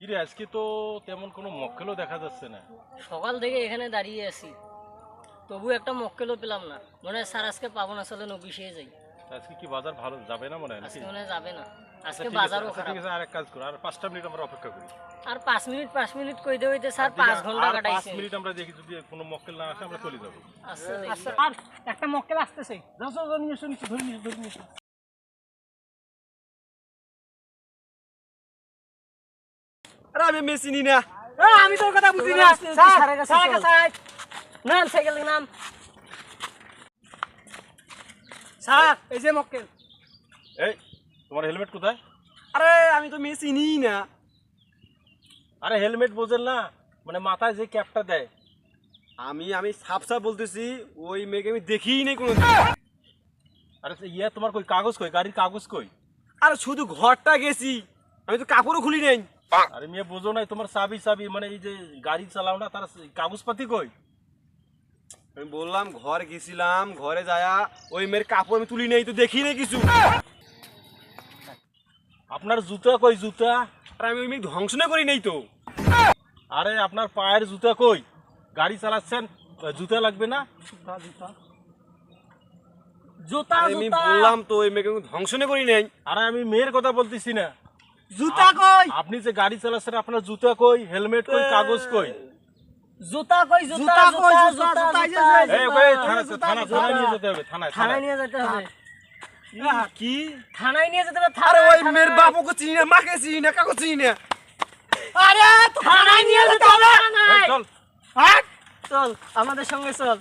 কিরে আজকে তো তেমন কোনো মক্কেলও দেখা যাচ্ছে না। সকাল থেকে এখানে দাঁড়িয়ে আছি। তবু একটা মক্কেলও পেলাম না। মনে হয় স্যার আজকে পাবো না অফিসে যাই। আজকে কি বাজার ভালো যাবে না মনে হয় নাকি? আজকে মনে হয় যাবে না। আচ্ছা, আজকে ঠিক আছে, বাজারও আচ্ছা, খারাপ। ঠিক আছে আর এক কাজ করো আর পাঁচটা মিনিট আমরা অপেক্ষা করি। আর পাঁচ মিনিট পাঁচ মিনিট কইতে হইতে স্যার পাঁচ ঘণ্টা আর পাঁচ কাটাইছে। মিনিট আমরা দেখি যদি কোনো মক্কেল না আসে আমরা চলে যাব। আচ্ছা দেখি। আর একটা মক্কেল আসতেছে। যাও যাও যাও, নিয়ে এসো, ধরে নিয়ে ধরে নিয়ে আরে আমি মেসি নি না। আমি তোর কথা বুঝি না। নাম সাইকেল নাম। স্যার এই যে মক্কেল। এই তোমার হেলমেট কোথায়? আরে আমি তো মেসি নি না। আরে হেলমেট বোঝেন না মানে মাথায় যে ক্যাপটা দেয়। আমি আমি সাফ সাফ বলতেছি ওই মেয়েকে আমি দেখিই নাই কোনো আরে সে ইয়ে তোমার কই কাগজ কই? গাড়ির কাগজ কই? আরে শুধু ঘরটা গেছি। আমি তো কাপড়ও খুলি নাই। আরে মেয়ে বোঝো নাই তোমার চাবি চাবি মানে এই যে গাড়ি চালাও না তার কাগজপাতি কই? আমি বললাম ঘর গেছিলাম ঘরে যায়া ওই মেয়ের কাপড় আমি তুলি নাই তো দেখি নাই কিছু। আপনার জুতা কই জুতা? আর আমি ওই মেয়ে ধ্বংস না করি নাই তো। আরে আপনার পায়ের জুতা কই? গাড়ি চালাচ্ছেন জুতা লাগবে না? জুতা আরে আমি বললাম তো ওই মেয়েকে ধ্বংস না করি নাই। আরে আমি মেয়ের কথা বলতেছি না। জুতা কই? আপনি যে গাড়ি চালাচ্ছেন আপনার জুতা কই? হেলমেট কই? কাগজ কই? জুতা কই? জুতা কই? জুতা জুতা এই যে এই থানা থানা নিয়ে যেতে হবে থানায় থানায়। থানায় নিয়ে যেতে হবে। কি? থানায় নিয়ে যেতে হবে আরে ওই মেয়ের বাপকে চিনি না মাকে চিনি না কাকে চিনি না। আরে থানায় নিয়ে যেতে হবে। চল। হাট চল আমাদের সঙ্গে চল।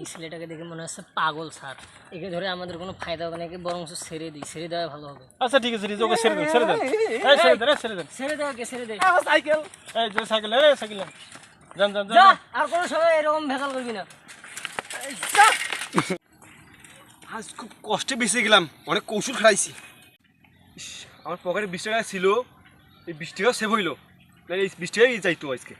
এই ছেলেটাকে দেখে মনে হচ্ছে পাগল স্যার। একে ধরে আমাদের কোনো ফায়দা হবে না একে বরং ছেড়ে দিই ছেড়ে দেওয়া ভালো হবে। আচ্ছা ঠিক আছে ঠিক আছে, ওকে ছেড়ে দেন ছেড়ে দেন। এই ছেড়ে দেন ছেড়ে দেন। ছেড়ে দে। সাইকেল। এই যে সাইকেল এই সাইকেল যান যান যান আর কোনো সময় এরকম ভেজাল করবি না। আজ খুব কষ্টে বেঁচে গেলাম অনেক কৌশল খাইছি। আমার পকেটে বিশ টাকা ছিল এই বিশ টাকা সেভ হইল। এই বিশ টাকাই যাইতো আজকে।